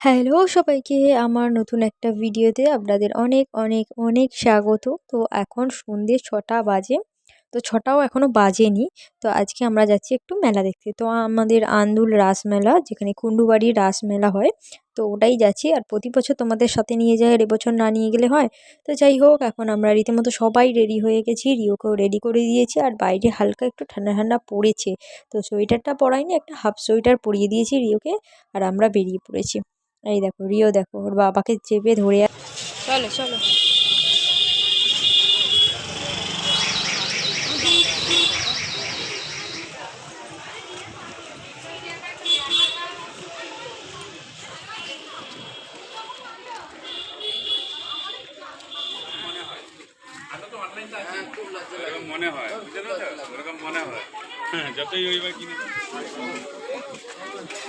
Hello সবাইকে, আমার নতুন একটা ভিডিওতে আপনাদের অনেক অনেক অনেক স্বাগত। তো এখন সন্ধ্যে ছটা বাজে, তো ছটাও এখনও বাজেনি। তো আজকে আমরা যাচ্ছি একটু মেলা দেখতে। তো আমাদের আন্দুল রাসমেলা যেখানে কুন্ডুবাড়ির রাসমেলা হয়, তো ওটাই যাচ্ছি। আর প্রতি বছর তোমাদের সাথে নিয়ে যায় আর এবছর না নিয়ে গেলে হয়। তো যাই হোক, এখন আমরা রীতিমতো সবাই রেডি হয়ে গেছি। রিওকেও রেডি করে দিয়েছি, আর বাইরে হালকা একটু ঠান্ডা ঠান্ডা পড়েছে। তো সোয়েটারটা পরাইনি, একটা হাফ সোয়েটার পরিয়ে দিয়েছি রিওকে, আর আমরা বেরিয়ে পড়েছি। এই দেখো রিও দেখো ওর বাবাকে চেপে ধরে চলো চলো এরকম মনে হয় বুঝতে পেরেছ ওরকম মনে হয় হ্যাঁ যতই ওই বা কিনে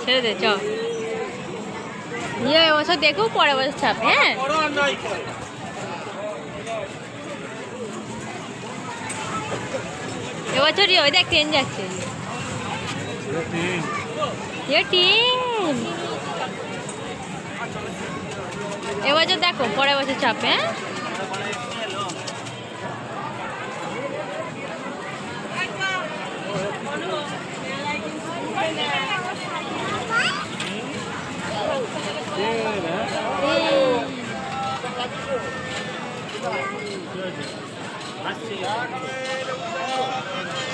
ছেড়ে দে চ রিও এবছর দেখো পরে বছর চাপ হ্যাঁ? এবছর ওই দেখ ট্রেন যাচ্ছে। এবছর দেখো পরের বছর চাপে হ্যাঁ?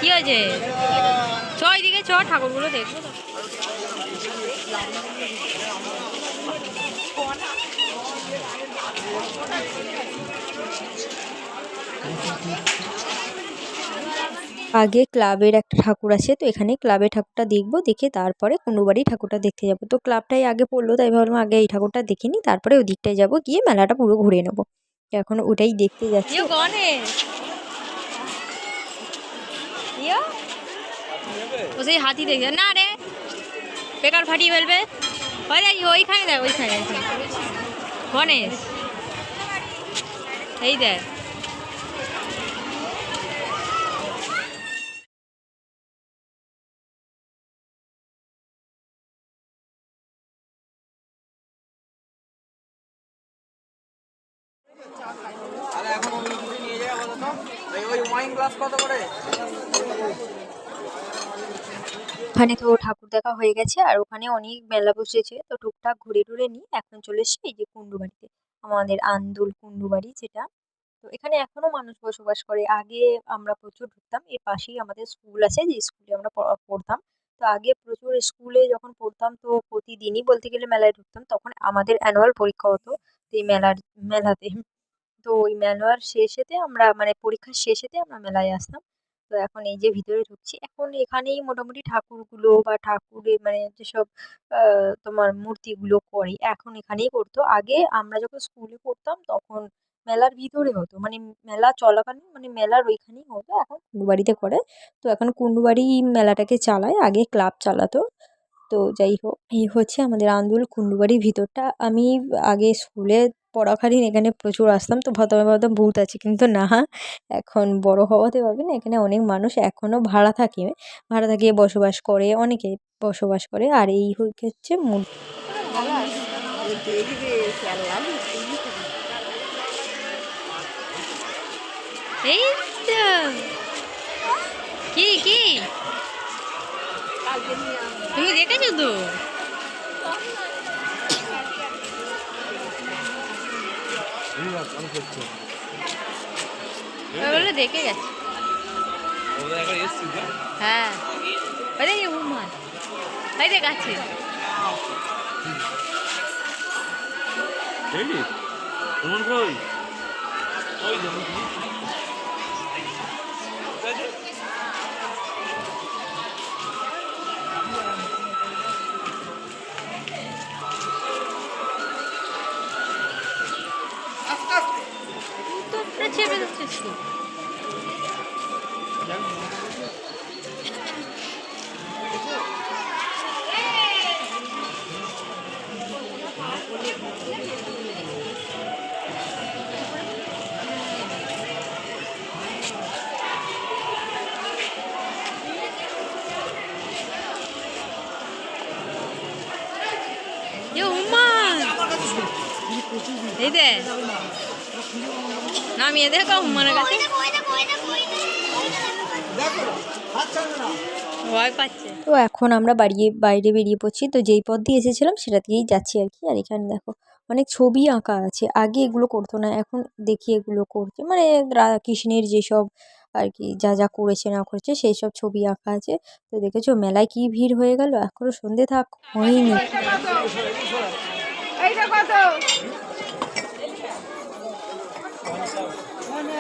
কি হয়েছে চ এদিকে চ ঠাকুরগুলো দেখব তো। আগে ক্লাবের একটা ঠাকুর আছে, তো এখানে ক্লাবের ঠাকুরটা দেখব, দেখে তারপরে কুন্ডুবাড়ি ঠাকুরটা দেখতে যাব। তো ক্লাবটাই আগে পড়ল, তাই ভাবলাম আগে এই ঠাকুরটা দেখে নিই তারপরে ওই দিকটায় যাব, গিয়ে মেলাটা পুরো ঘুরে নেব। এখন ওটাই দেখতে যাচ্ছি। ও সেই হাতি না রে! বেকার ফেলবে। ওইখানে দেখ, ওইখানে। গণেশ! এই দেখ। তাহলে এখন নিয়ে যাবে বলো তো? ওই ওয়াইন গ্লাস কত করে? ওখানে তো ঠাকুর দেখা হয়ে গেছে, আর ওখানে অনেক মেলা বসেছে। তো টুকটাক ঘুরে টুরে নিয়ে এখন চলে এসেছি এই যে কুণ্ডু বাড়িতে। আমাদের আন্দুল কুন্ডুবাড়ি যেটা। তো এখানে এখনও মানুষ বসবাস করে। আগে আমরা প্রচুর ঢুকতাম, এর পাশেই আমাদের স্কুল আছে, যে স্কুলে আমরা পড়া- পড়তাম। তো আগে প্রচুর স্কুলে যখন পড়তাম, তো প্রতিদিনই বলতে গেলে মেলায় ঢুকতাম। তখন আমাদের অ্যানুয়াল পরীক্ষা হতো এই মেলার মেলাতে। তো ওই মেলার শেষেতে আমরা মানে পরীক্ষার শেষেতে আমরা মেলায় আসতাম। তো এখন এই যে ভিতরে ঢুকছি, এখন এখানেই মোটামুটি ঠাকুরগুলো বা ঠাকুরের মানে যেসব তোমার মূর্তিগুলো করে, এখন এখানেই করতো। আগে আমরা যখন স্কুলে পড়তাম তখন মেলার ভিতরে হতো মানে মেলা চলাকালীন মানে মেলার ওইখানেই হতো, এখন কুন্ডুবাড়িতে করে। তো এখন কুন্ডুবাড়ি মেলাটাকে চালায়, আগে ক্লাব চালাতো। তো যাই হোক, এই হচ্ছে আমাদের আন্দুল কুন্ডুবাড়ির ভিতরটা। আমি আগে স্কুলে পড়াকালীন এখানে প্রচুর আসতাম, তো ভাবতাম ভাবতাম ভূত আছে। কিন্তু না, এখন বড় হওয়াতে পারবে না এখানে অনেক মানুষ এখনও ভাড়া থাকে। ভাড়া থাকিয়ে বসবাস করে, অনেকে বসবাস করে, আর এই হচ্ছে মূল। কি কি? তুমি দেখেছ তো? দেখে গেছে। হ্যাঁ। ওই দেখ উমান ওই দেখ আছে। দেখলি তোমার কই ওই দেখো চেপে ধরছিস তুই? এ উমা এই দে নামিয়ে দে কাউ উম্মানের কাছে তো এখন আমরা বাড়িয়ে বাইরে বেরিয়ে পড়ছি তো যেই পথ দিয়ে এসেছিলাম সেটা দিয়েই যাচ্ছি আর কি। আর এখানে দেখো অনেক ছবি আঁকা আছে। আগে এগুলো করতো না এখন দেখি এগুলো করছে। মানে রাধা কৃষ্ণের যেসব আর কি যা যা করেছে না করেছে সেই সব ছবি আঁকা আছে। তো দেখেছ মেলায় কি ভিড় হয়ে গেল? এখনও সন্ধে থাক হয়নি। এইটা কত।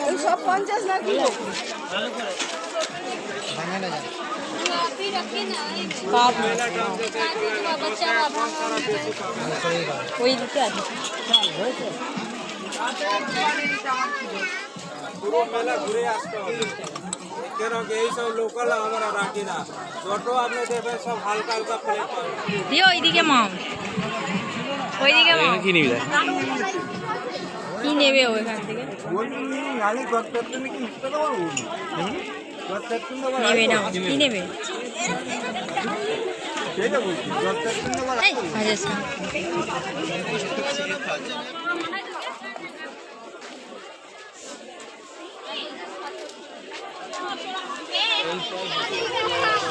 এই সব পঞ্চাশ না ঘুরে আসতে কেন কি এই সব লোকাল আমরা রাখি না ছোট আপনি দেবেন সব হালকা হালকা মাম। ওইদিকে, মাম। কি নিবি? কি নেবে ওইখান থেকে? নেবে না কি নেবে? এই, হাজার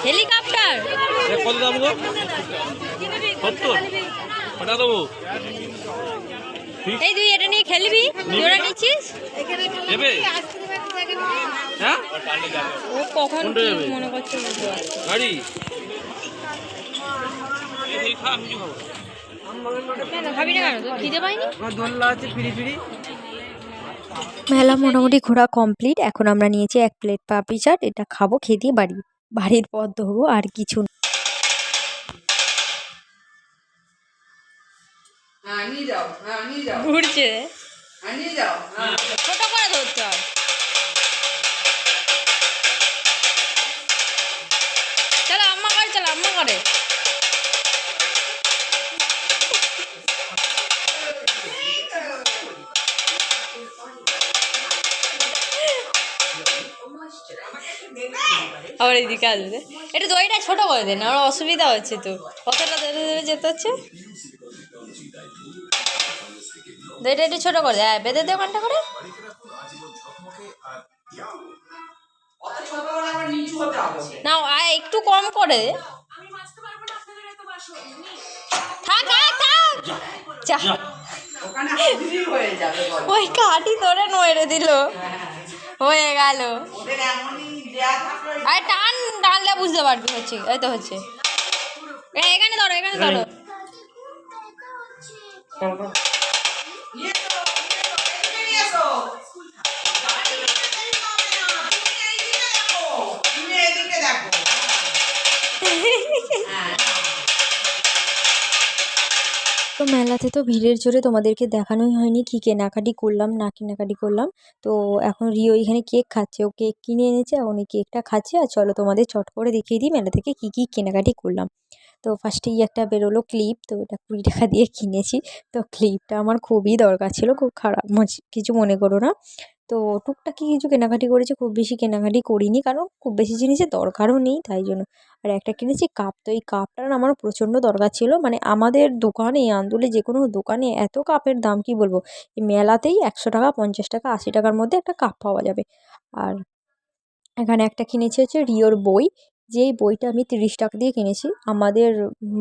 হেলিকপ্টার। কত দাম গো? সত্তর। কটা দেবো? এই তুই এটা নিয়ে খেলবি? তোরা নিচ্ছিস? নেবে? হ্যাঁ। ও কখন? মনে করছে না। গাড়ি? না কেন? খিদে পাইনি দোল্লা আছে ফিরি ফিরি। মেলা মোটামুটি ঘোরা কমপ্লিট এখন আমরা নিয়েছি এক প্লেট পাপড়ি চাট। এটা খাব খেয়ে দিয়ে বাড়ি বাড়ির পথ ধরবো আর কিছু ঘুরছে। হ্যাঁ নিয়ে হ্যাঁ। ছোট করে ধরতে হয়। চলো আম্মা করে চলো আম্মা করে আবার এদিকে আসবে। একটু দইটা ছোট করে দেন আমার অসুবিধা হচ্ছে তো। কতটা ধরে ধরে যেতে হচ্ছে। দইটা একটু ছোট করে দে হ্যাঁ বেঁধে দে ওখানটা করে। অত ছোটবেলা আমার নিচু হতে হবে না আয় একটু কম করে। থাক থাক। যা হয়ে বলো। ওই কাঠি ধরে নড়ে দিল। হয়ে গেল। দেয়া আরে টান টানলে বুঝতে পারবি হচ্ছে এই তো হচ্ছে। এখানে ধরো এখানে ধরো। তো মেলাতে তো ভিড়ের জোরে তোমাদেরকে দেখানোই হয়নি কি কেনাকাটি করলাম, না কেনাকাটি করলাম। তো এখন রিও এখানে কেক খাচ্ছে, ও কেক কিনে এনেছে এই কেকটা খাচ্ছে, আর চলো তোমাদের চট করে দেখিয়ে দিই মেলা থেকে কি কি কেনাকাটি করলাম। তো ফার্স্টেই একটা বেরোলো ক্লিপ, তো এটা কুড়ি টাকা দিয়ে কিনেছি। তো ক্লিপটা আমার খুবই দরকার ছিল, খুব খারাপ কিছু মনে করো না। তো টুকটাকি কিছু কেনাকাটি করেছি, খুব বেশি কেনাকাটি করিনি কারণ খুব বেশি জিনিসের দরকারও নেই তাই জন্য। আর একটা কিনেছি কাপ, তো এই কাপটার আমার প্রচণ্ড দরকার ছিল। মানে আমাদের দোকানে, আন্দুলে যে কোনো দোকানে এত কাপের দাম কি বলব? এই মেলাতেই একশো টাকা, পঞ্চাশ টাকা, আশি টাকার মধ্যে একটা কাপ পাওয়া যাবে। আর এখানে একটা কিনেছি হচ্ছে রিওর বই। যেই বইটা আমি তিরিশ টাকা দিয়ে কিনেছি, আমাদের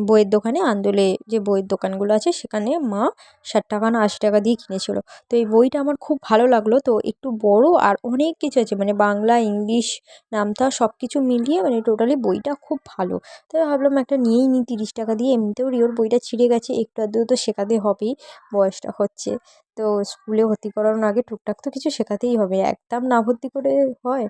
বইয়ের দোকানে আন্দোলে যে বইয়ের দোকানগুলো আছে, সেখানে মা ষাট টাকা না আশি টাকা দিয়ে কিনেছিল। তো এই বইটা আমার খুব ভালো লাগল। তো একটু বড় আর অনেক কিছু আছে মানে বাংলা, ইংলিশ, নামতা সব কিছু মিলিয়ে মানে টোটালি বইটা খুব ভালো। তাই ভাবলাম একটা নিয়েই নিই তিরিশ টাকা দিয়ে। এমনিতেও রিওর বইটা ছিঁড়ে গেছে, একটু আধটু তো শেখাতে হবেই, বয়সটা হচ্ছে। তো স্কুলে ভর্তি করানোর আগে টুকটাক তো কিছু শেখাতেই হবে। একদম না ভর্তি করে হয়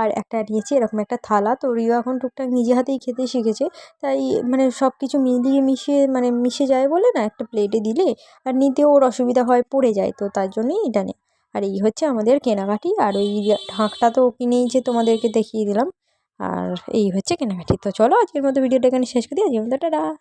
আর একটা নিয়েছি, এরকম একটা থালা। তো রিও এখন টুকটাক নিজে হাতেই খেতে শিখেছে। তাই মানে সব কিছু মিলিয়ে মিশিয়ে মানে মিশে যায় বলে না, একটা প্লেটে দিলে আর নিতে ওর অসুবিধা হয়, পড়ে যায়। তো তার জন্যই এটা নেই। আর এই হচ্ছে আমাদের কেনাকাটি। আর ওই ঢাকটা তো কিনেই যে তোমাদেরকে দেখিয়ে দিলাম। আর এই হচ্ছে কেনাকাটি। তো চলো আজকের মতো ভিডিওটা এখানে শেষ করি। আজকের মতো টাটা।